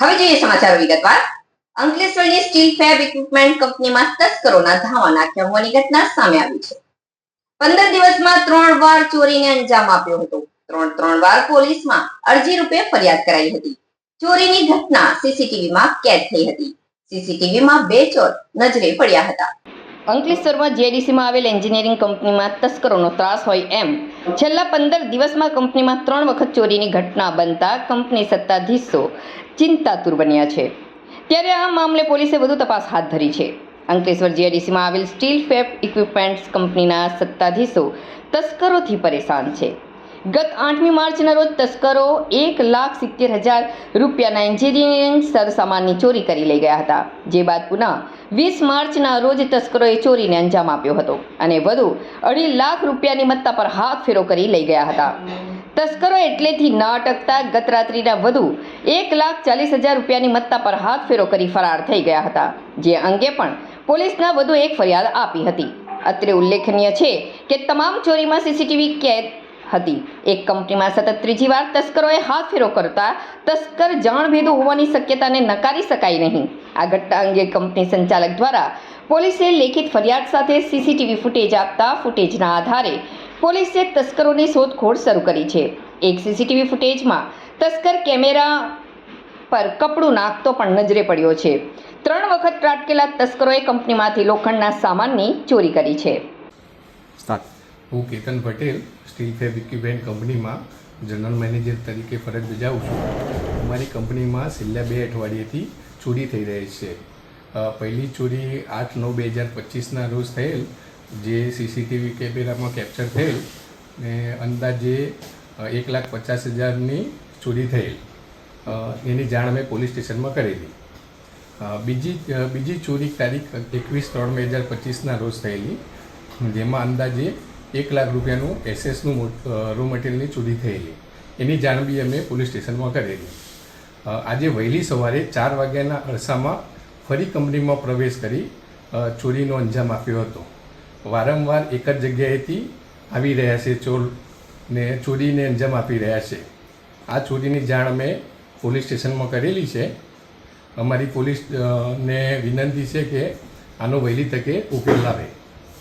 હવે જોઈએ સમાચાર વિગતવાર. અંકલેશ્વરની સ્ટીલ ફેબ ઇક્વિપમેન્ટ કંપનીમાં તસ્કરોના ધાવા નાખ્યા હોવાની ઘટના સામે આવી છે. પંદર દિવસમાં ત્રણ વાર ચોરીને અંજામ આપ્યો હતો. ત્રણ ત્રણ વાર પોલીસમાં અરજી રૂપે ફરિયાદ કરાઈ હતી. ચોરીની ઘટના સીસીટીવીમાં કેદ થઈ હતી. સીસીટીવીમાં બે ચોર નજરે પડ્યા હતા. અંકલેશ્વરમાં જેડીસીમાં આવેલ એન્જિનિયરિંગ કંપનીમાં તસ્કરોનો ત્રાસ હોય એમ છેલ્લા પંદર દિવસમાં કંપનીમાં ત્રણ વખત ચોરીની ઘટના બનતા કંપની સત્તાધીશો ચિંતાતુર બન્યા છે. ત્યારે આ મામલે પોલીસે વધુ તપાસ હાથ ધરી છે. અંકલેશ્વર જીઆઈડીસીમાં આવેલ સ્ટીલ ફેબ ઇક્વિપમેન્ટ્સ કંપનીના સત્તાધીશો તસ્કરોથી પરેશાન છે. ગત આઠમી માર્ચના રોજ તસ્કરો એક લાખ સિત્તેર હજાર રૂપિયાના એન્જિનિયરિંગ સરસામાનની ચોરી કરી લઈ ગયા હતા. જે બાદ પુનઃ વીસ માર્ચના રોજ તસ્કરોએ ચોરીને અંજામ આપ્યો હતો અને વધુ અઢી લાખ રૂપિયાની મત્તા પર હાથ ફેરો કરી લઈ ગયા હતા. તસ્કરો એટલેથી ન અટકતા ગત રાત્રિના વધુ એક લાખ ચાલીસ હજાર રૂપિયાની મત્તા પર હાથ ફેરો કરી ફરાર થઈ ગયા હતા. જે અંગે પણ પોલીસના વધુ એક ફરિયાદ આપી હતી. અત્રે ઉલ્લેખનીય છે કે તમામ ચોરીમાં સીસીટીવી કેદ હતી. એક કંપનીમાં સતત ત્રીજી વાર તસ્કરોએ હાથ ફેરો કરતા તસ્કર જાણભેદુ હોવાની શક્યતાને નકારી શકાય નહીં. આ ઘટના અંગે કંપની સંચાલક દ્વારા પોલીસે લેખિત ફરિયાદ સાથે સીસીટીવી ફૂટેજ આપતા ફૂટેજના આધારે પોલીસે તસ્કરોની શોધખોળ શરૂ કરી છે. એક સીસીટીવી ફૂટેજમાં તસ્કર કેમેરા પર કપડું નાખતો પણ નજરે પડ્યો છે. ત્રણ વખત ત્રાટકેલા તસ્કરોએ કંપનીમાંથી લોખંડના સામાનની ચોરી કરી છે. હું Ketan Patel, steel fab equipment કંપનીમાં જનરલ મેનેજર તરીકે ફરજ બજાવું છું. અમારી કંપનીમાં છેલ્લા બે અઠવાડિયેથી ચોરી થઈ રહી છે. પહેલી ચોરી આઠ નવ બે હજાર પચીસના રોજ થયેલ, જે સીસીટીવી કેમેરામાં કેપ્ચર થયેલ ને અંદાજે એક લાખ પચાસ હજારની ચોરી થયેલ. એની જાણ અમે પોલીસ સ્ટેશનમાં કરેલી. બીજી બીજી ચોરી તારીખ એકવીસ ત્રણ બે હજાર પચીસના રોજ થયેલી, જેમાં અંદાજે એક લાખ રૂપિયાનું એસએસનું રો મટીરિયલની ચોરી થયેલી. એની જાણ બી અમે પોલીસ સ્ટેશનમાં કરેલી. આજે વહેલી સવારે ચાર વાગ્યાના અરસામાં ફરી કંપનીમાં પ્રવેશ કરી ચોરીનો અંજામ આપ્યો હતો. વારંવાર એક જ જગ્યાએથી આવી રહ્યા છે ચોર ને ચોરીને અંજામ આપી રહ્યા છે. આ ચોરીની જાણ અમે પોલીસ સ્ટેશનમાં કરેલી છે. અમારી પોલીસ ને વિનંતી છે કે આનો વહેલી તકે ઉકેલ લાવે.